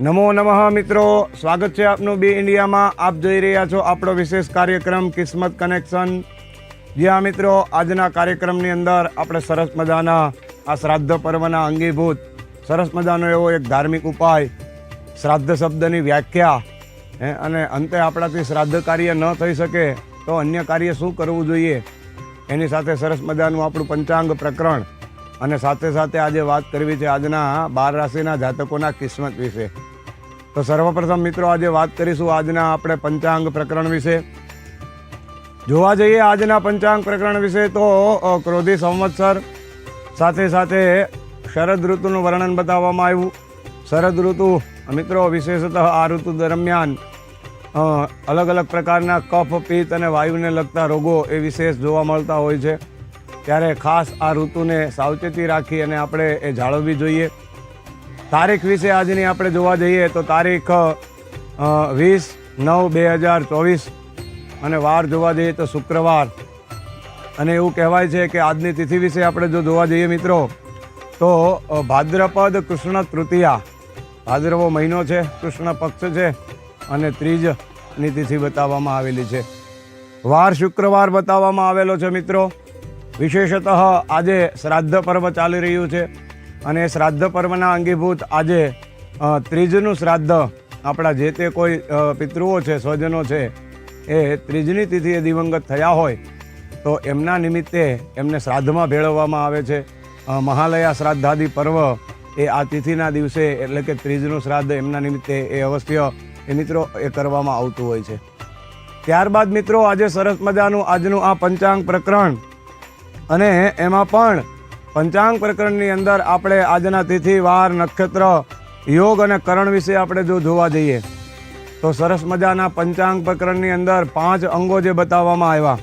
નમો નમઃ મિત્રો. સ્વાગત છે આપનું બી ઇન્ડિયામાં. આપ જોઈ રહ્યા છો આપણો વિશેષ કાર્યક્રમ કિસ્મત કનેક્શન. જ્યાં મિત્રો, આજના કાર્યક્રમની અંદર આપણે સરસ મજાના આ શ્રાદ્ધ પર્વના અંગીભૂત સરસ મજાનો એવો એક ધાર્મિક ઉપાય, શ્રાદ્ધ શબ્દની વ્યાખ્યા, હે, અને અંતે આપણાથી શ્રાદ્ધ કાર્ય ન થઈ શકે તો અન્ય કાર્ય શું કરવું જોઈએ? એની સાથે સરસ મજાનું આપણું પંચાંગ પ્રકરણ. અને સાથે સાથે આજે વાત કરવી છે આજના બાર રાશિના જાતકોના કિસ્મત વિશે. તો સર્વપ્રથમ મિત્રો આજે વાત કરીશું આજના આપણે પંચાંગ પ્રકરણ વિશે. જોવા જઈએ આજના પંચાંગ પ્રકરણ વિશે તો ક્રોધી સંવત્સર, સાથે સાથે શરદ ઋતુનું વર્ણન બતાવવામાં આવ્યું. શરદ ઋતુ, મિત્રો, વિશેષતઃ આ ઋતુ દરમિયાન અલગ અલગ પ્રકારના કફ, પિત્ત અને વાયુને લગતા રોગો એ વિશેષ જોવા મળતા હોય છે. ત્યારે ખાસ આ ઋતુને સાવચેતી રાખી અને આપણે એ જાળવવી જોઈએ. તારીખ વિશે આજની આપણે જોવા જઈએ તો તારીખ વીસ નવ બે હજાર ચોવીસ અને વાર જોવા જઈએ તો શુક્રવાર. અને એવું કહેવાય છે કે આજની તિથિ વિશે આપણે જો જોવા જઈએ મિત્રો, તો ભાદ્રપદ કૃષ્ણ તૃતીયા. ભાદ્રવો મહિનો છે, કૃષ્ણ પક્ષ છે અને ત્રીજની તિથિ બતાવવામાં આવેલી છે. વાર શુક્રવાર બતાવવામાં આવેલો છે મિત્રો. વિશેષતઃ આજે શ્રાદ્ધ પર્વ ચાલી રહ્યું છે. અને શ્રાદ્ધ પર્વના અંગીભૂત આજે ત્રીજનું શ્રાદ્ધ આપણા જે તે કોઈ પિતૃઓ છે, સ્વજનો છે, એ ત્રીજની તિથિએ દિવંગત થયા હોય, તો એમના નિમિત્તે એમને શ્રાદ્ધમાં ભેળવવામાં આવે છે. મહાલયા શ્રાદ્ધાદિ પર્વ એ આ તિથિના દિવસે એટલે કે ત્રીજનું શ્રાદ્ધ એમના નિમિત્તે એ અવશ્ય, એ મિત્રો, એ કરવામાં આવતું હોય છે. ત્યારબાદ મિત્રો, આજે સરસ મજાનું આજનું આ પંચાંગ પ્રકરણ અને એમાં પણ પંચાંગ પ્રકરણની અંદર આપણે આજના તિથિ, વાર, નક્ષત્ર, યોગ અને કરણ વિશે આપણે જો જોવા જઈએ, તો સરસ મજાના પંચાંગ પ્રકરણની અંદર પાંચ અંગો જે બતાવવામાં આવ્યા.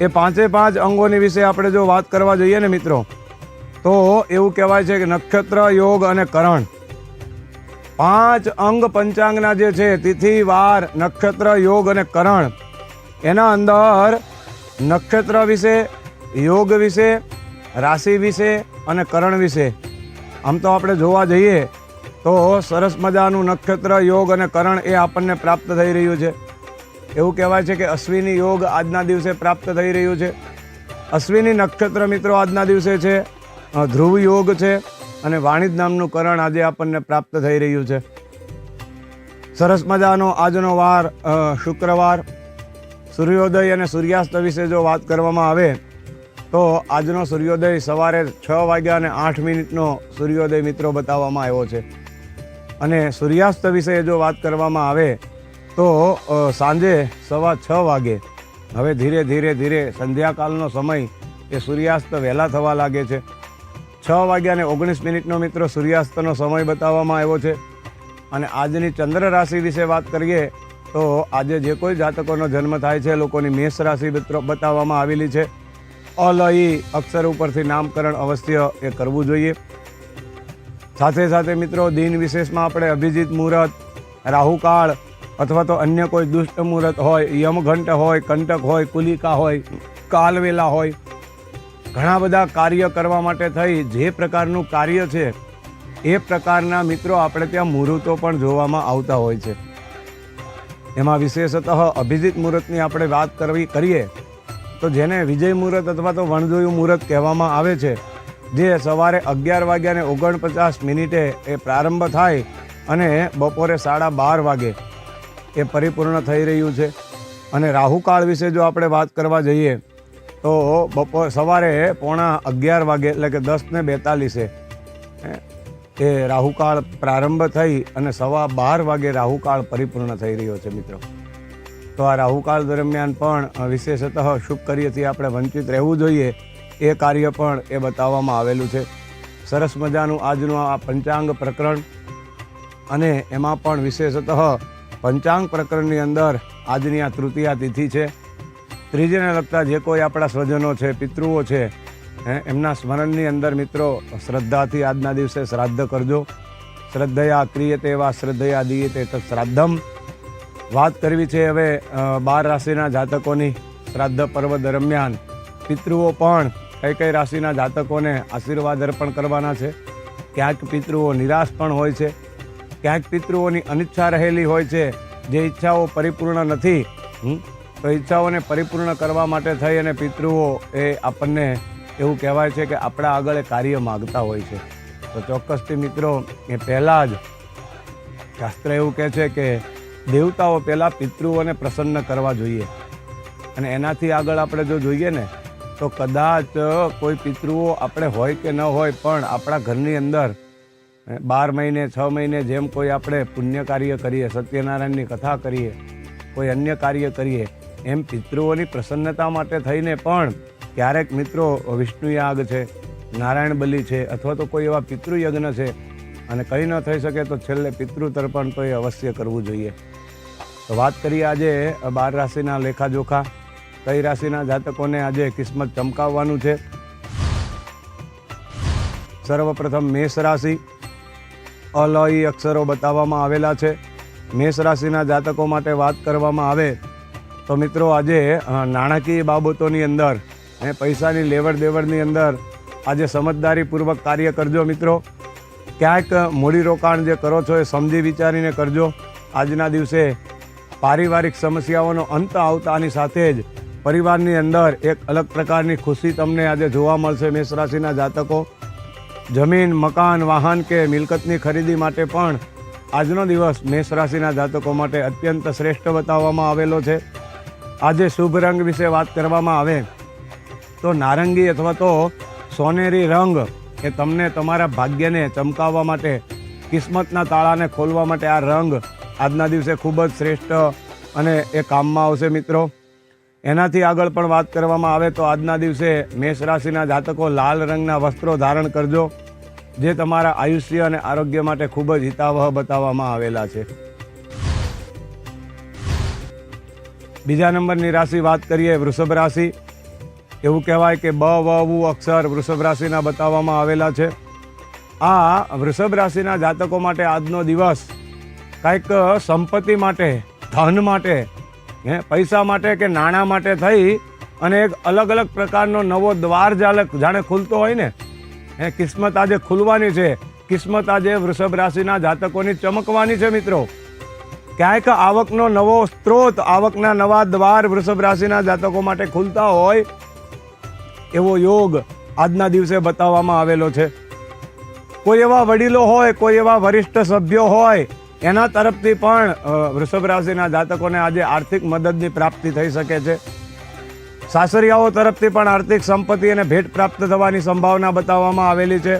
એ પાંચે પાંચ અંગોની વિશે આપણે જો વાત કરવા જઈએ ને મિત્રો, તો એવું કહેવાય છે કે નક્ષત્ર, યોગ અને કરણ. પાંચ અંગ પંચાંગના જે છે, તિથિ, વાર, નક્ષત્ર, યોગ અને કરણ. એના અંદર નક્ષત્ર વિશે, યોગ વિશે રાશિ વિશે અને કરણ વિશે. આમ તો આપણે જોવા જઈએ તો સરસ મજાનું નક્ષત્ર યોગ અને કરણ એ આપણને પ્રાપ્ત થઈ રહ્યું છે. એવું કહેવાય છે કે અશ્વિની યોગ આજના દિવસે પ્રાપ્ત થઈ રહ્યું છે. અશ્વિની નક્ષત્ર મિત્રો આજના દિવસે છે. ધ્રુવ યોગ છે અને વાણિજ નામનું કરણ આજે આપણને પ્રાપ્ત થઈ રહ્યું છે. સરસ મજાનો આજનો વાર શુક્રવાર, સૂર્યોદય અને સૂર્યાસ્ત વિશે જો વાત કરવામાં આવે તો આજનો સૂર્યોદય સવારે છ વાગ્યા અને આઠ મિનિટનો સૂર્યોદય મિત્રો બતાવવામાં આવ્યો છે. અને સૂર્યાસ્ત વિશે જો વાત કરવામાં આવે, તો સાંજે સવા છ વાગે, હવે ધીરે ધીરે ધીરે સંધ્યાકાલનો સમય એ સૂર્યાસ્ત વહેલા થવા લાગે છે. છ વાગ્યા અને ઓગણીસ મિનિટનો મિત્રો સૂર્યાસ્તનો સમય બતાવવામાં આવ્યો છે. અને આજની ચંદ્ર રાશિ વિશે વાત કરીએ, તો આજે જે કોઈ જાતકોનો જન્મ થાય છે લોકોની મેષ રાશિ મિત્રો બતાવવામાં આવેલી છે. અલઈ અક્ષર ઉપરથી નામકરણ અવશ્ય એ કરવું જોઈએ. સાથે સાથે મિત્રો, દિન વિશેષમાં આપણે અભિજીત મુહૂર્ત, રાહુકાળ અથવા તો અન્ય કોઈ દુષ્ટ મુહૂર્ત હોય, યમઘંટ હોય, કંટક હોય, કુલિકા હોય, કાલવેલા હોય, ઘણા બધા કાર્ય કરવા માટે થઈ, જે પ્રકારનું કાર્ય છે, એ પ્રકારના મિત્રો આપણે ત્યાં મુહૂર્તો પણ જોવામાં આવતા હોય છે. એમાં વિશેષતઃ અભિજીત મુહૂર્તની આપણે વાત કરવી કરીએ તો જેને વિજય મુહૂર્ત અથવા તો વણજોયું મુહૂર્ત કહેવામાં આવે છે, જે સવારે અગિયાર વાગ્યાને ઓગણપચાસ મિનિટે એ પ્રારંભ થાય અને બપોરે સાડા બાર વાગે એ પરિપૂર્ણ થઈ રહ્યું છે. અને રાહુકાળ વિશે જો આપણે વાત કરવા જઈએ, તો બપોર સવારે પોણા અગિયાર વાગે એટલે કે દસ ને બેતાલીસે એ રાહુકાળ પ્રારંભ થઈ અને સવા બાર વાગે રાહુકાળ પરિપૂર્ણ થઈ રહ્યો છે મિત્રો. તો આ રાહુકાળ દરમિયાન પણ વિશેષતઃ શુભ કાર્યથી આપણે વંચિત રહેવું જોઈએ, એ કાર્ય પણ એ બતાવવામાં આવેલું છે. સરસ મજાનું આજનું આ પંચાંગ પ્રકરણ અને એમાં પણ વિશેષતઃ પંચાંગ પ્રકરણની અંદર આજની આ તૃતીયા તિથિ છે. ત્રીજીને લગતા જે કોઈ આપણા સ્વજનો છે, પિતૃઓ છે એમના સ્મરણની અંદર મિત્રો શ્રદ્ધાથી આજના દિવસે શ્રાદ્ધ કરજો. શ્રદ્ધયા ક્રિયતે વા શ્રદ્ધયા દીયતે તે શ્રાદ્ધમ. વાત કરવી છે હવે બાર રાશિના જાતકોની શ્રાદ્ધ પર્વ દરમિયાન. પિતૃઓ પણ કઈ કઈ રાશિના જાતકોને આશીર્વાદ અર્પણ કરવાના છે? ક્યાંક પિતૃઓ નિરાશ પણ હોય છે. ક્યાંક પિતૃઓની અનિચ્છા રહેલી હોય છે. જે ઈચ્છાઓ પરિપૂર્ણ નથી તો ઈચ્છાઓને પરિપૂર્ણ કરવા માટે થઈ અને પિતૃઓ એ આપણને એવું કહેવાય છે કે આપણા આગળ કાર્ય માગતા હોય છે. તો ચોક્કસથી મિત્રો, એ પહેલાં જ શાસ્ત્ર એવું કહે છે કે દેવતાઓ પહેલાં પિતૃઓને પ્રસન્ન કરવા જોઈએ. અને એનાથી આગળ આપણે જો જોઈએ ને, તો કદાચ કોઈ પિતૃઓ આપણે હોય કે ન હોય, પણ આપણા ઘરની અંદર બાર મહિને, છ મહિને જેમ કોઈ આપણે પુણ્ય કાર્ય કરીએ, સત્યનારાયણની કથા કરીએ, કોઈ અન્ય કાર્ય કરીએ, એમ પિતૃઓની પ્રસન્નતા માટે થઈને પણ ક્યારેક મિત્રો વિષ્ણુ યાગ છે, નારાયણ બલિ છે, અથવા તો કોઈ એવા પિતૃયજ્ઞ છે, અને કંઈ ન થઈ શકે તો છેલ્લે પિતૃ તર્પણ તો એ અવશ્ય કરવું જોઈએ. તો વાત કરીએ આજે બાર રાશિના લેખાજોખા. કઈ રાશિના જાતકોને આજે કિસ્મત ચમકાવવાનું છે? સર્વપ્રથમ મેષ રાશિ. અલય અક્ષરો બતાવવામાં આવેલા છે. મેષ રાશિના જાતકો માટે વાત કરવામાં આવે તો મિત્રો આજે નાણાકીય બાબતોની અંદર અને પૈસાની લેવડ દેવડની અંદર આજે સમજદારીપૂર્વક કાર્ય કરજો મિત્રો. ક્યાંક મૂડીરોકાણ જે કરો છો એ સમજી વિચારીને કરજો. આજના દિવસે પારિવારિક સમસ્યાઓનો અંત આવતાની સાથે જ પરિવારની અંદર એક અલગ પ્રકારની ખુશી તમને આજે જોવા મળશે મેષ રાશિના જાતકો. જમીન, મકાન, વાહન કે મિલકતની ખરીદી માટે પણ આજનો દિવસ મેષ રાશિના જાતકો માટે અત્યંત શ્રેષ્ઠ બતાવવામાં આવેલો છે. આજે શુભ રંગ વિશે વાત કરવામાં આવે તો નારંગી અથવા તો સોનેરી રંગ એ તમને તમારા ભાગ્યને ચમકાવવા માટે, કિસ્મતના તાળાને ખોલવા માટે આ રંગ આજના દિવસે ખૂબ જ શ્રેષ્ઠ અને એ કામમાં આવશે મિત્રો. એનાથી આગળ પણ વાત કરવામાં આવે તો આજના દિવસે મેષ રાશિના જાતકો લાલ રંગના વસ્ત્રો ધારણ કરજો, જે તમારા આયુષ્ય અને આરોગ્ય માટે ખૂબ જ હિતાવહ બતાવવામાં આવેલા છે. બીજા નંબરની રાશિ વાત કરીએ વૃષભ રાશિ. એવું કહેવાય કે બ, વ અક્ષર વૃષભ રાશિના બતાવવામાં આવેલા છે. આ વૃષભ રાશિના જાતકો માટે આજનો દિવસ કંઈક સંપત્તિ માટે, ધન માટે, હે, પૈસા માટે કે નાણાં માટે થઈ અને એક અલગ અલગ પ્રકારનો નવો દ્વાર જાલે જાણે ખુલતો હોય ને, હે, કિસ્મત આજે ખુલવાની છે. કિસ્મત આજે વૃષભ રાશિના જાતકોની ચમકવાની છે મિત્રો. ક્યાંક આવકનો નવો સ્ત્રોત, આવકના નવા દ્વાર વૃષભ રાશિના જાતકો માટે ખુલતા હોય એવો યોગ આજના દિવસે બતાવવામાં આવેલો છે. કોઈ એવા વડીલો હોય, કોઈ એવા વરિષ્ઠ સભ્યો હોય એના તરફથી પણ વૃષભ રાશિના જાતકોને આજે આર્થિક મદદની પ્રાપ્તિ થઈ શકે છે. સાસરિયાઓ તરફથી પણ આર્થિક સંપત્તિ અને ભેટ પ્રાપ્ત થવાની સંભાવના બતાવવામાં આવેલી છે.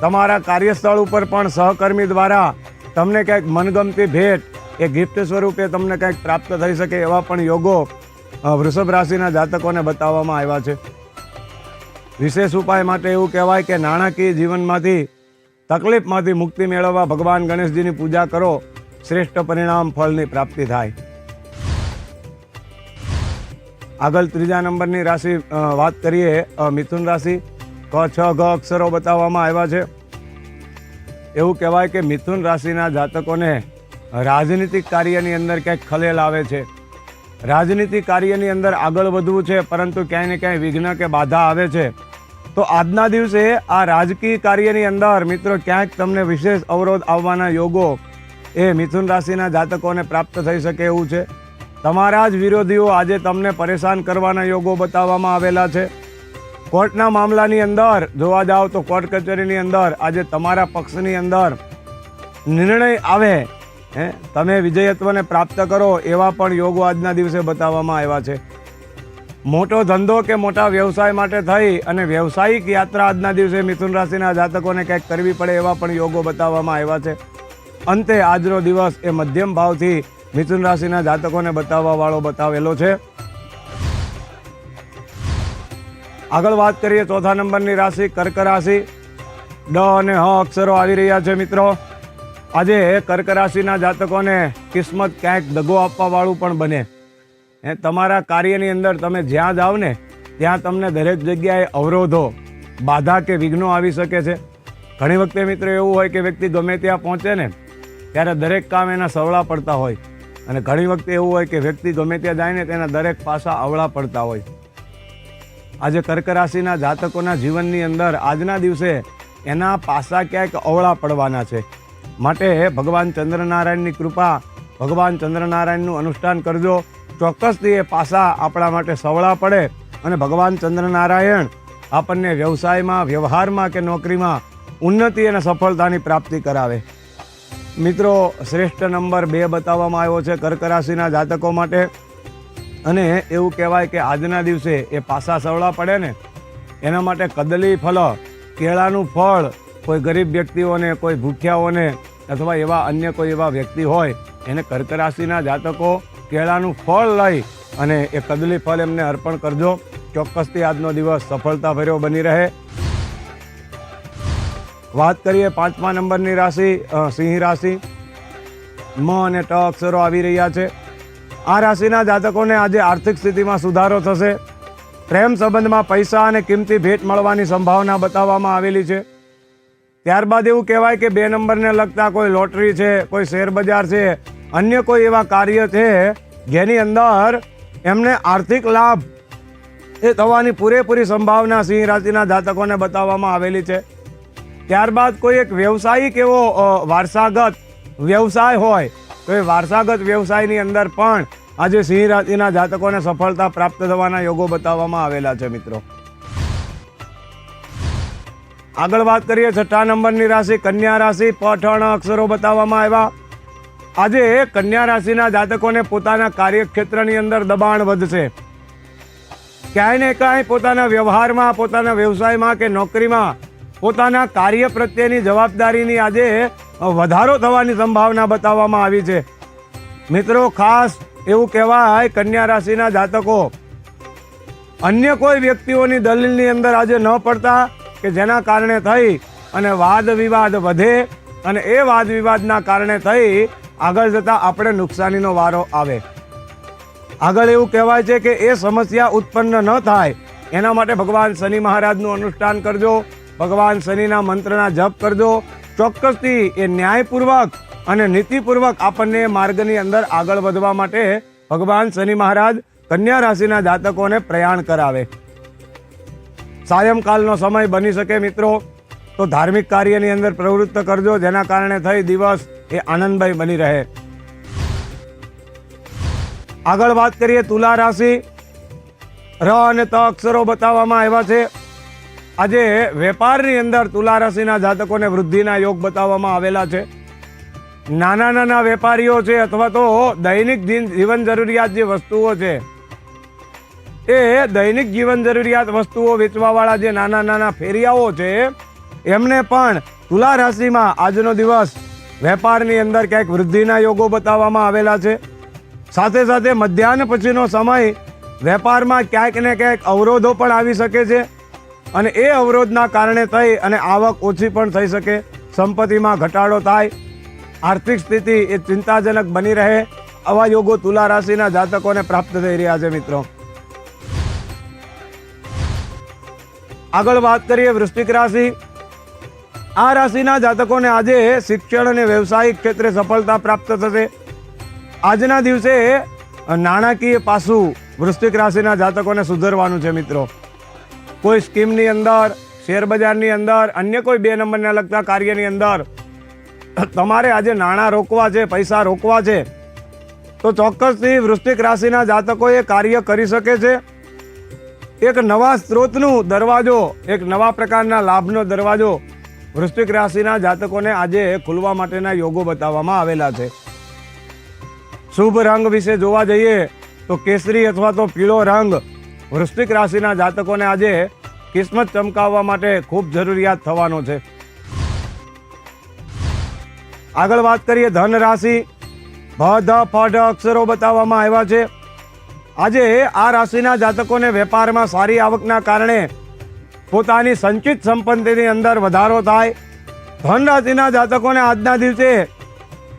તમારા કાર્યસ્થળ ઉપર પણ સહકર્મી દ્વારા તમને કંઈક મનગમતી ભેટ એ ગિફ્ટ સ્વરૂપે તમને કંઈક પ્રાપ્ત થઈ શકે એવા પણ યોગો વૃષભ રાશિના જાતકોને બતાવવામાં આવ્યા છે. વિશેષ ઉપાય માટે એવું કહેવાય કે નાણાકીય જીવનમાંથી તકલીફમાંથી મુક્તિ મેળવવા ભગવાન ગણેશજીની પૂજા કરો. શ્રેષ્ઠ પરિણામ ફળની પ્રાપ્તિ થાય. આગળ ત્રીજા નંબરની રાશિ વાત કરીએ મિથુન રાશિ. ક, છ ઘ અક્ષરો બતાવવામાં આવ્યા છે. એવું કહેવાય કે મિથુન રાશિના જાતકોને રાજનીતિક કાર્યની અંદર ક્યાંક ખલેલ આવે છે. રાજનીતિક કાર્યની અંદર આગળ વધવું છે, પરંતુ ક્યાંય ને ક્યાંય વિઘ્ન કે બાધા આવે છે. તો આજના દિવસે આ રાજકીય કાર્યની અંદર મિત્રો ક્યાંક તમને વિશેષ અવરોધ આવવાના યોગો એ મિથુન રાશિના જાતકોને પ્રાપ્ત થઈ શકે એવું છે. તમારા જ વિરોધીઓ આજે તમને પરેશાન કરવાના યોગો બતાવવામાં આવેલા છે. કોર્ટના મામલાની અંદર જોવા જાઓ તો કોર્ટ કચેરીની અંદર આજે તમારા પક્ષની અંદર નિર્ણય આવે, હે? તમે વિજયત્વને પ્રાપ્ત કરો એવા પણ યોગો આજના દિવસે બતાવવામાં આવ્યા છે. મોટો ધંધો કે મોટા વ્યવસાય માટે થઈ અને વ્યવસાયિક યાત્રા આજના દિવસે મિથુન રાશિના જાતકોને કંઈક કરવી પડે એવા પણ યોગો બતાવવામાં આવ્યા છે. અંતે આજનો દિવસ એ મધ્યમ ભાવથી મિથુન રાશિના જાતકોને બતાવવાવાળો બતાવેલો છે. આગળ વાત કરીએ ચોથા નંબરની રાશિ કર્ક રાશિ. ડ અને હ અક્ષરો આવી રહ્યા છે મિત્રો. આજે કર્ક રાશિના જાતકોને કિસ્મત ક્યાંક દગો આપવાવાળું પણ બને. એ તમારા કાર્યની અંદર તમે જ્યાં જાઓ ને, ત્યાં તમને દરેક જગ્યાએ અવરોધો, બાધા કે વિઘ્નો આવી શકે છે. ઘણી વખતે મિત્રો એવું હોય કે વ્યક્તિ ગમે ત્યાં પહોંચે ને, ત્યારે દરેક કામ એના સવળા પડતા હોય. અને ઘણી વખતે એવું હોય કે વ્યક્તિ ગમે ત્યાં જાય ને, તેના દરેક પાસા અવળા પડતા હોય. આજે કર્ક રાશિના જાતકોના જીવનની અંદર આજના દિવસે એના પાસા ક્યાંક અવળા પડવાના છે. માટે ભગવાન ચંદ્રનારાયણની કૃપા, ભગવાન ચંદ્રનારાયણનું અનુષ્ઠાન કરજો. ચોક્કસથી એ પાસા આપણા માટે સવળા પડે અને ભગવાન ચંદ્રનારાયણ આપણને વ્યવસાયમાં, વ્યવહારમાં કે નોકરીમાં ઉન્નતિ અને સફળતાની પ્રાપ્તિ કરાવે. મિત્રો, શ્રેષ્ઠ નંબર બે બતાવવામાં આવ્યો છે કર્ક રાશિના જાતકો માટે. અને એવું કહેવાય કે આજના દિવસે એ પાસા સવળા પડે ને, એના માટે કદલી ફળ, કેળાનું ફળ, કોઈ ગરીબ વ્યક્તિઓને, કોઈ ભૂખ્યાઓને અથવા એવા અન્ય કોઈ એવા વ્યક્તિ હોય, એને કર્ક રાશિના જાતકો કેળાનું ફળ લઈ અને એ કદલી ફળ એમને અર્પણ કરજો. ચોક્કસથી આજનો દિવસ સફળતાભર્યો બની રહે. વાત કરીએ પાંચમા નંબરની રાશિ સિંહ રાશિ. મ અને ટ અક્ષરો આવી રહ્યા છે. આ રાશિના જાતકોને આજે આર્થિક સ્થિતિમાં સુધારો થશે. પ્રેમ સંબંધમાં પૈસા અને કિંમતી ભેટ મળવાની સંભાવના બતાવવામાં આવેલી છે. ત્યારબાદ એવું કહેવાય કે બે નંબરને લગતા કોઈ લોટરી છે, કોઈ શેર બજાર છે અન્ય કોઈ એવા કાર્ય છે જેની અંદર એમને આર્થિક લાભ એ થવાની પૂરેપૂરી સંભાવના સિંહ રાશિના જાતકોને બતાવવામાં આવેલી છે. ત્યારબાદ કોઈ એક વ્યવસાયિક એવો વારસાગત વ્યવસાય હોય, તો એ વારસાગત વ્યવસાયની અંદર પણ આજે સિંહ રાશિના જાતકોને સફળતા પ્રાપ્ત થવાના યોગો બતાવવામાં આવેલા છે મિત્રો. આગળ વાત કરીએ છઠ્ઠા નંબરની રાશિ, કન્યા રાશિ, પઠણ અક્ષરો બતાવવામાં આવ્યા. આજે કન્યા રાશિના જાતકોને પોતાના કાર્યક્ષેત્રની અંદર દબાણ વધશે. ક્યાંય ને ક્યાંય પોતાના વ્યવહારમાં, પોતાના વ્યવસાયમાં કે નોકરીમાં પોતાના કાર્ય પ્રત્યેની જવાબદારીની આજે વધારો થવાની સંભાવના બતાવવામાં આવી છે. મિત્રો, ખાસ એવું કહેવાય કન્યા રાશિના જાતકો, અન્ય કોઈ વ્યક્તિઓની દલીલની અંદર આજે ન પડતા કે જેના કારણે થઈ અને વાદ વિવાદ વધે અને એ વાદ વિવાદના કારણે થઈ આગળ જતાં આપણે નુકસાનીનો વારો આવે. આગળ એવું કહેવાય છે કે એ સમસ્યા ઉત્પન્ન ન થાય, એના માટે ભગવાન શનિ મહારાજનું અનુષ્ઠાન કરજો, ભગવાન શનિના મંત્રના જપ કરજો. ચોક્કસથી એ ન્યાયપૂર્વક અને નીતિપૂર્વક આપણને માર્ગની અંદર આગળ વધવા માટે ભગવાન શનિ મહારાજ કન્યા રાશિના જાતકોને પ્રયાણ કરાવે. સાયંકાલનો સમય બની શકે મિત્રો, તો ધાર્મિક કાર્યની અંદર પ્રવૃત્ત કરજો, જેના કારણે થઈ દિવસ એ આનંદભાઈ બની રહે. આગળ વાત કરીએ તુલા રાશિ. ર અને ત અક્ષરો બતાવવામાં આવ્યા છે. આજે વેપારની અંદર તુલા રાશિના જાતકોને વૃદ્ધિના યોગ બતાવવામાં આવેલા છે. નાના નાના વેપારીઓ છે અથવા તો દૈનિક જીવન જરૂરિયાત જે વસ્તુઓ છે, એ દૈનિક જીવન જરૂરિયાત વસ્તુઓ વેચવાવાળા જે નાના નાના ફેરિયાઓ છે, એમને પણ તુલા રાશિમાં આજનો દિવસ વેપારની અંદર ક્યાંક વૃદ્ધિના યોગો બતાવવામાં આવેલા છે. સાથે સાથે મધ્યાહન પછીનો સમય વેપારમાં ક્યાંક ને ક્યાંક અવરોધો પણ આવી શકે છે અને એ અવરોધના કારણે થઈ અને આવક ઓછી પણ થઈ શકે. સંપત્તિમાં ઘટાડો થાય, આર્થિક સ્થિતિ એ ચિંતાજનક બની રહે આવા યોગો તુલા રાશિના જાતકોને પ્રાપ્ત થઈ રહ્યા છે મિત્રો. આગળ વાત કરીએ વૃશ્ચિક રાશિ. આ રાશિના જાતકોને આજે શિક્ષણ અને વ્યવસાયિક ક્ષેત્રે સફળતા પ્રાપ્ત થશે. આજના દિવસે નાણાકીય પાસું વૃશ્ચિક રાશિના જાતકોને સુધરવાનું છે મિત્રો. કોઈ સ્કીમની અંદર શેરબજારની અંદર, અન્ય કોઈ બે નંબરને લગતા કાર્યની અંદર તમારે આજે નાણાં રોકવા છે, પૈસા રોકવા છે, તો ચોક્કસથી વૃશ્ચિક રાશિના જાતકો એ કાર્ય કરી શકે છે. એક નવા સ્ત્રોતનું દરવાજો, એક નવા પ્રકારના લાભનો દરવાજો વૃશ્ચિક રાશિના જાતકોને આજે ખુલવા માટેના યોગો બતાવવામાં આવેલા છે. શુભ રંગ વિશે જોવા જઈએ તો કેસરી અથવા તો પીળો રંગ વૃશ્ચિક રાશિના જાતકોને આજે કિસ્મત ચમકાવવા માટે ખૂબ જરૂરિયાત થવાનો છે. આગળ વાત કરીએ ધન રાશિ ભ ધ ફ ઢ અક્ષરો બતાવવામાં આવ્યા છે. આજે આ રાશિના જાતકોને વેપારમાં સારી આવકના કારણે પોતાની સંચિત સંપત્તિની અંદર વધારો થાય. ધન રાશિના જાતકોને આજના દિવસે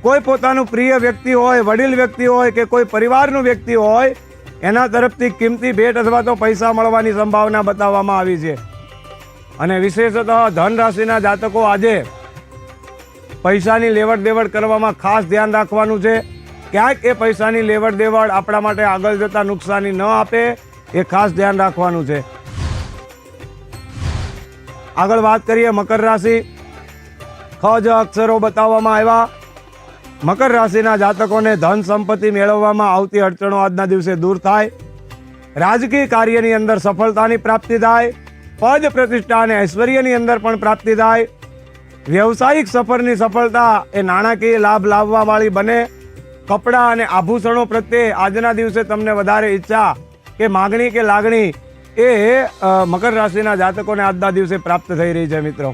કોઈ પોતાનું પ્રિય વ્યક્તિ હોય, વડીલ વ્યક્તિ હોય કે કોઈ પરિવારનું વ્યક્તિ હોય, એના તરફથી કિંમતી ભેટ અથવા તો પૈસા મળવાની સંભાવના બતાવવામાં આવી છે. અને વિશેષતઃ ધન રાશિના જાતકો આજે પૈસાની લેવડ દેવડ કરવામાં ખાસ ધ્યાન રાખવાનું છે. ક્યાંક એ પૈસાની લેવડ દેવડ આપણા માટે આગળ જતાં નુકસાની ન આપે, એ ખાસ ધ્યાન રાખવાનું છે. આગળ વાત કરીએ મકર રાશિ. ખ જ અક્ષરો બતાવવામાં આવ્યા. મકર રાશિના જાતકોને ધન સંપત્તિ મેળવવામાં આવતી અડચણો આજના દિવસે દૂર થાય. રાજકીય કાર્યની અંદર સફળતાની પ્રાપ્તિ થાય. પદ પ્રતિષ્ઠા અને ઐશ્વર્યની અંદર પણ પ્રાપ્તિ થાય. વ્યવસાયિક સફરની સફળતા એ નાણાકીય લાભ લાવવાવાળી બને. કપડાં અને આભૂષણો પ્રત્યે આજના દિવસે તમને વધારે ઈચ્છા કે માગણી કે લાગણી એ મકર રાશિના જાતકોને આજના દિવસે પ્રાપ્ત થઈ રહી છે મિત્રો.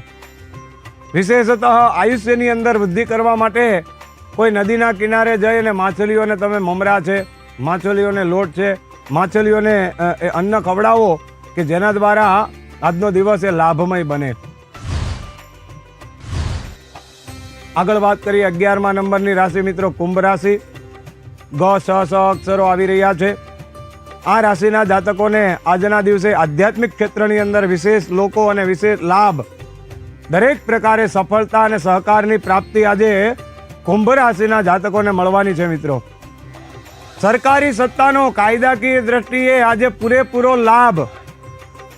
વિશેષતઃ આયુષ્યની અંદર વૃદ્ધિ કરવા માટે કોઈ નદીના કિનારે જઈ અને માછલીઓને તમે મમરા છે, માછલીઓને લોટ છે, માછલીઓને એ અન્ન ખવડાવો કે જેના દ્વારા આજનો દિવસ એ લાભમય બને. આગળ વાત કરીએ અગિયારમા નંબરની રાશિ મિત્રો, કુંભ રાશિ. ગ સ અક્ષરો આવી રહ્યા છે. આ રાશિના જાતકોને આજના દિવસે આધ્યાત્મિક ક્ષેત્રની અંદર વિશેષ લોકો અને વિશેષ લાભ. દરેક પ્રકારે સફળતા અને સહકારની પ્રાપ્તિ આજે કુંભ રાશિના જાતકોને મળવાની છે મિત્રો. સરકારી સત્તાનો કાયદાકીય દ્રષ્ટિએ આજે પૂરેપૂરો લાભ.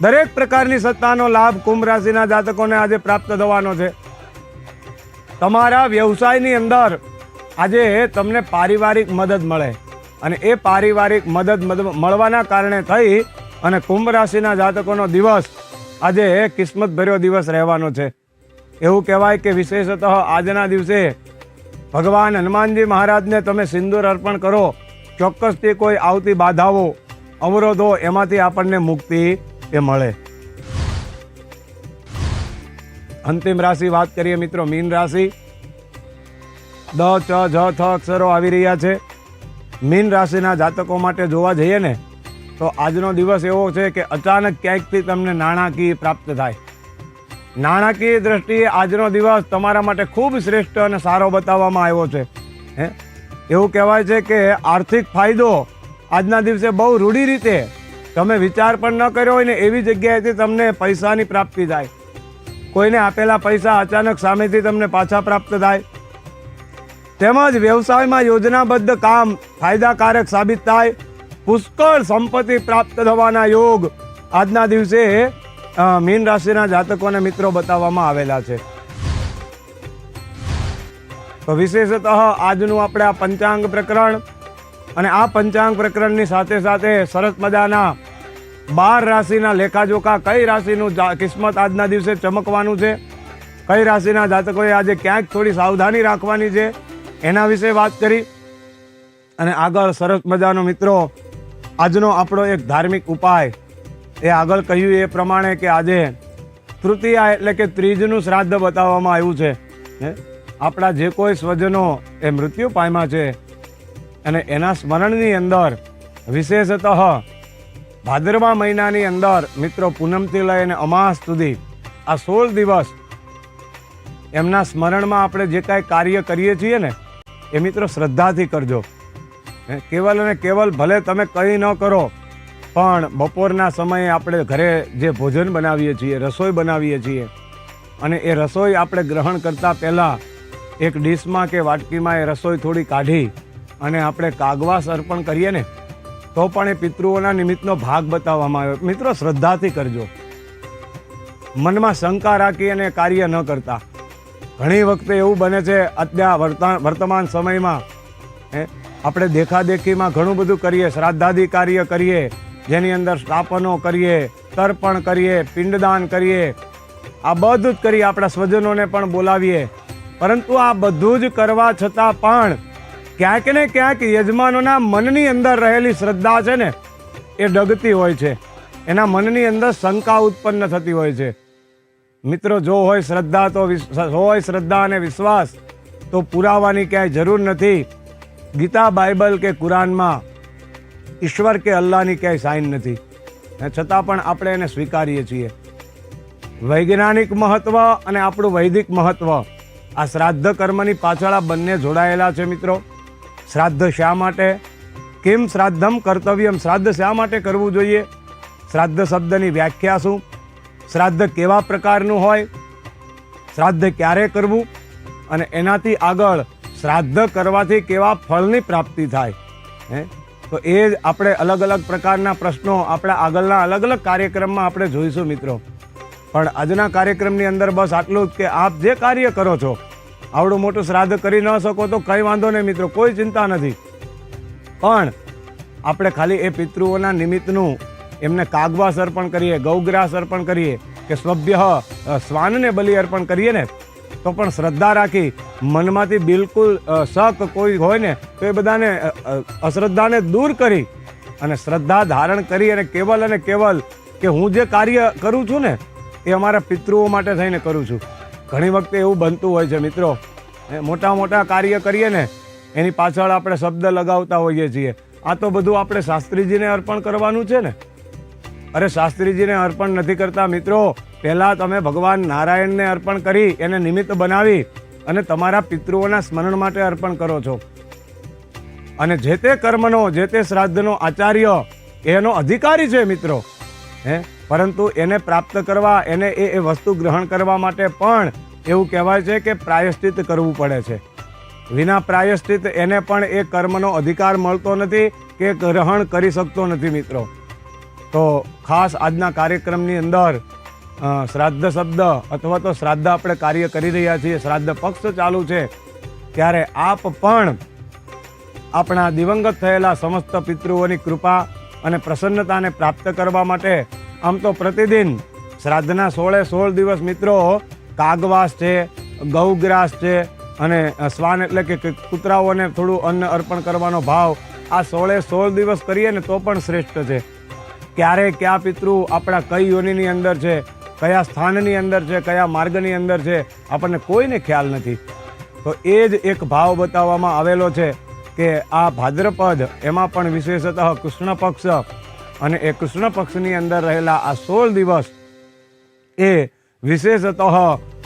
દરેક પ્રકારની સત્તાનો લાભ કુંભ રાશિના જાતકોને આજે પ્રાપ્ત થવાનો છે. તમારા વ્યવસાયની અંદર આજે તમને પારિવારિક મદદ મળે. અને એ પારિવારિક મદદ મદ- મળવાના કારણે થઈ અને કુંભ રાશિના જાતકોનો દિવસ આજે કિસ્મત ભર્યો દિવસ રહેવાનો છે. એવું કહેવાય કે વિશેષતઃ આજના દિવસે ભગવાન હનુમાનજી મહારાજને તમે સિંદૂર અર્પણ કરો, ચોક્કસથી કોઈ આવતી બાધાઓ, અવરોધો એમાંથી આપણને મુક્તિ એ મળે. અંતિમ રાશિ વાત કરીએ મિત્રો, મીન રાશિ. દ, ચ, જ, થ અક્ષરો આવી રહ્યા છે. મીન રાશિના જાતકો માટે જોવા જઈએ ને, તો આજનો દિવસ એવો છે કે અચાનક ક્યાંકથી તમને નાણાકીય પ્રાપ્ત થાય. નાણાકીય દ્રષ્ટિએ આજનો દિવસ તમારા માટે ખૂબ શ્રેષ્ઠ અને સારો બતાવવામાં આવ્યો છે. હે? એવું કહેવાય છે કે આર્થિક ફાયદો આજના દિવસે બહુ રૂઢી રીતે તમે વિચાર પણ ન કર્યો હોય ને એવી જગ્યાએથી તમને પૈસાની પ્રાપ્તિ થાય. કોઈને આપેલા પૈસા અચાનક સામેથી તમને પાછા પ્રાપ્ત થાય. તેમજ વ્યવસાયમાં યોજનાબદ્ધ કામ ફાયદાકારક સાબિત થાય, પુષ્કળ સંપત્તિ પ્રાપ્ત થવાના યોગ આજના દિવસે મીન રાશિના જાતકોને મિત્રો બતાવવામાં આવેલા છે. તો વિશેષતઃ આજનું આપણે આ પંચાંગ પ્રકરણ અને આ પંચાંગ પ્રકરણની સાથે સાથે સરસ મજાના બાર રાશિના લેખાજોખા કઈ રાશિનું કિસ્મત આજના દિવસે ચમકવાનું છે? કઈ રાશિના જાતકોએ આજે ક્યાંક થોડી સાવધાની રાખવાની છે? એના વિશે વાત કરી અને આગળ સરસ મજાનો મિત્રો, આજનો આપણો એક ધાર્મિક ઉપાય એ આગળ કહ્યું એ પ્રમાણે કે આજે તૃતીયા એટલે કે ત્રીજનું શ્રાદ્ધ બતાવવામાં આવ્યું છે. આપણા જે કોઈ સ્વજનો એ મૃત્યુ પામ્યા છે અને એના સ્મરણની અંદર વિશેષતઃ ભાદરવા મહિનાની અંદર મિત્રો પૂનમથી લઈને અમાસ સુધી આ સોળ દિવસ એમના સ્મરણમાં આપણે જે કાંઈ કાર્ય કરીએ છીએ ને એ મિત્રો શ્રદ્ધાથી કરજો. કેવલ અને કેવલ ભલે તમે કંઈ ન કરો, પણ બપોરના સમયે આપણે ઘરે જે ભોજન બનાવીએ છીએ, રસોઈ બનાવીએ છીએ, અને એ રસોઈ આપણે ગ્રહણ કરતા પહેલાં એક ડીશમાં કે વાટકીમાં એ રસોઈ થોડી કાઢી અને આપણે કાગવાસ અર્પણ કરીએ ને, તો પણ એ પિતૃઓના નિમિત્તનો ભાગ બતાવવામાં આવ્યો. મિત્રો, શ્રદ્ધાથી કરજો. મનમાં શંકા રાખી અને કાર્ય ન કરતા. ઘણી વખતે એવું બને છે અત્યાર વર્તમાન સમયમાં હે, આપણે દેખાદેખીમાં ઘણું બધું કરીએ શ્રાદ્ધાદિ કાર્ય કરીએ જેની અંદર સ્થાપનો કરીએ તર્પણ કરીએ પિંડદાન કરીએ આ બધું જ કરીએ આપણા સ્વજનોને પણ બોલાવીએ. પરંતુ આ બધું જ કરવા છતાં પણ ક્યાંક ને ક્યાંક યજમાનોના મનની અંદર રહેલી શ્રદ્ધા છે ને એ ડગતી હોય છે. એના મનની અંદર શંકા ઉત્પન્ન થતી હોય છે. મિત્રો, જો હોય શ્રદ્ધા તો હોય શ્રદ્ધા અને વિશ્વાસ, તો પુરાવાની ક્યાંય જરૂર નથી. ગીતા, બાઇબલ કે કુરાનમાં ઈશ્વર કે અલ્લાહની ક્યાંય સાઇન નથી. છતાં પણ આપણે એને સ્વીકારીએ છીએ. વૈજ્ઞાનિક મહત્ત્વ અને આપણું વૈદિક મહત્ત્વ આ શ્રાદ્ધ કર્મની પાછળ આ બંને જોડાયેલા છે મિત્રો. શ્રાદ્ધ શા માટે? કેમ શ્રાદ્ધમ કર્તવ્યમ? શ્રાદ્ધ શા માટે કરવું જોઈએ? શ્રાદ્ધ શબ્દની વ્યાખ્યા શું? શ્રાદ્ધ કેવા પ્રકારનું હોય? શ્રાદ્ધ ક્યારે કરવું? અને એનાથી આગળ શ્રાદ્ધ કરવાથી કેવા ફળની પ્રાપ્તિ થાય? હે? તો એ જ આપણે અલગ અલગ પ્રકારના પ્રશ્નો આપણે આગળના અલગ અલગ કાર્યક્રમમાં આપણે જોઈશું મિત્રો. પણ આજના કાર્યક્રમની અંદર બસ આટલું જ કે આપ જે કાર્ય કરો છો, આવડું મોટું શ્રાદ્ધ કરી ન શકો તો કંઈ વાંધો નહીં મિત્રો, કોઈ ચિંતા નથી. પણ આપણે ખાલી એ પિતૃઓના નિમિત્તનું એમને કાગવાસ અર્પણ કરીએ, ગૌગ્રાસ અર્પણ કરીએ, કે સ્વભ્ય શ્વાનને બલિ અર્પણ કરીએ ને, તો પણ શ્રદ્ધા રાખી મનમાંથી બિલકુલ શક કોઈ હોય ને, તો એ બધાને અશ્રદ્ધાને દૂર કરી અને શ્રદ્ધા ધારણ કરી અને કેવલ અને કેવલ કે હું જે કાર્ય કરું છું ને, એ અમારા પિતૃઓ માટે થઈને કરું છું. ઘણી વખતે એવું બનતું હોય છે મિત્રો મોટા મોટા કાર્ય કરીએ ને, એની પાછળ આપણે શબ્દ લગાવતા હોઈએ છીએ. આ તો બધું આપણે શાસ્ત્રીજીને અર્પણ કરવાનું છે ને. અરે શાસ્ત્રીજીને અર્પણ નથી કરતા મિત્રો. પહેલાં તમે ભગવાન નારાયણને અર્પણ કરી, એને નિમિત્ત બનાવી અને તમારા પિતૃઓના સ્મરણ માટે અર્પણ કરો છો. અને જે તે કર્મનો, જે તે શ્રાદ્ધનો આચાર્ય, એનો અધિકારી છે મિત્રો. હે? પરંતુ એને પ્રાપ્ત કરવા, એને એ એ વસ્તુ ગ્રહણ કરવા માટે પણ એવું કહેવાય છે કે પ્રાયશ્ચિત કરવું પડે છે. વિના પ્રાયશ્ચિત એને પણ એ કર્મનો અધિકાર મળતો નથી કે ગ્રહણ કરી શકતો નથી મિત્રો. તો ખાસ આજના કાર્યક્રમની અંદર શ્રાદ્ધ શબ્દ અથવા તો શ્રાદ્ધ આપણે કાર્ય કરી રહ્યા છીએ, શ્રાદ્ધ પક્ષ ચાલુ છે, ત્યારે આપ પણ આપણા દિવંગત થયેલા સમસ્ત પિતૃઓની કૃપા અને પ્રસન્નતાને પ્રાપ્ત કરવા માટે, આમ તો પ્રતિદિન શ્રાદ્ધના સોળે સોળ દિવસ મિત્રો, કાગવાસ છે, ગૌગ્રાસ છે અને શ્વાન એટલે કે, કૂતરાઓને થોડું અન્ન અર્પણ કરવાનો ભાવ આ સોળે સોળ દિવસ કરીએ ને તો પણ શ્રેષ્ઠ છે. ક્યારે કયા પિતૃ આપણા કઈ યોનિની અંદર છે, કયા સ્થાનની અંદર છે, કયા માર્ગની અંદર છે, આપણને કોઈને ખ્યાલ નથી. તો એ જ એક ભાવ બતાવવામાં આવેલો છે કે આ ભાદ્રપદ એમાં પણ વિશેષતઃ કૃષ્ણ પક્ષ અને એ કૃષ્ણ પક્ષની અંદર રહેલા આ સોળ દિવસ એ વિશેષતઃ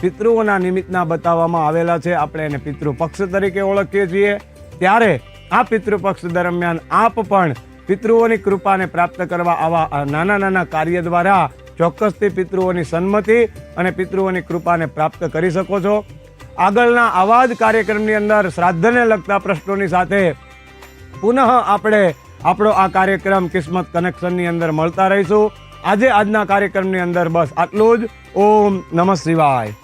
પિતૃઓના નિમિત્તના બતાવવામાં આવેલા છે. આપણે એને પિતૃ પક્ષ તરીકે ઓળખીએ છીએ. ત્યારે આ પિતૃ પક્ષ દરમિયાન આપ પણ પિતૃઓની કૃપાને પ્રાપ્ત કરવા આવા નાના નાના કાર્ય દ્વારા ચોક્કસથી પિતૃઓની સન્મતિ અને પિતૃઓની કૃપાને પ્રાપ્ત કરી શકો છો. આગળના આવા જ કાર્યક્રમની અંદર શ્રાદ્ધને લગતા પ્રશ્નોની સાથે પુનઃ આપણે આપણો આ કાર્યક્રમ કિસ્મત કનેક્શનની અંદર મળતા રહીશું. આજે આજના કાર્યક્રમની અંદર બસ આટલું જ. ઓમ નમઃ શિવાય.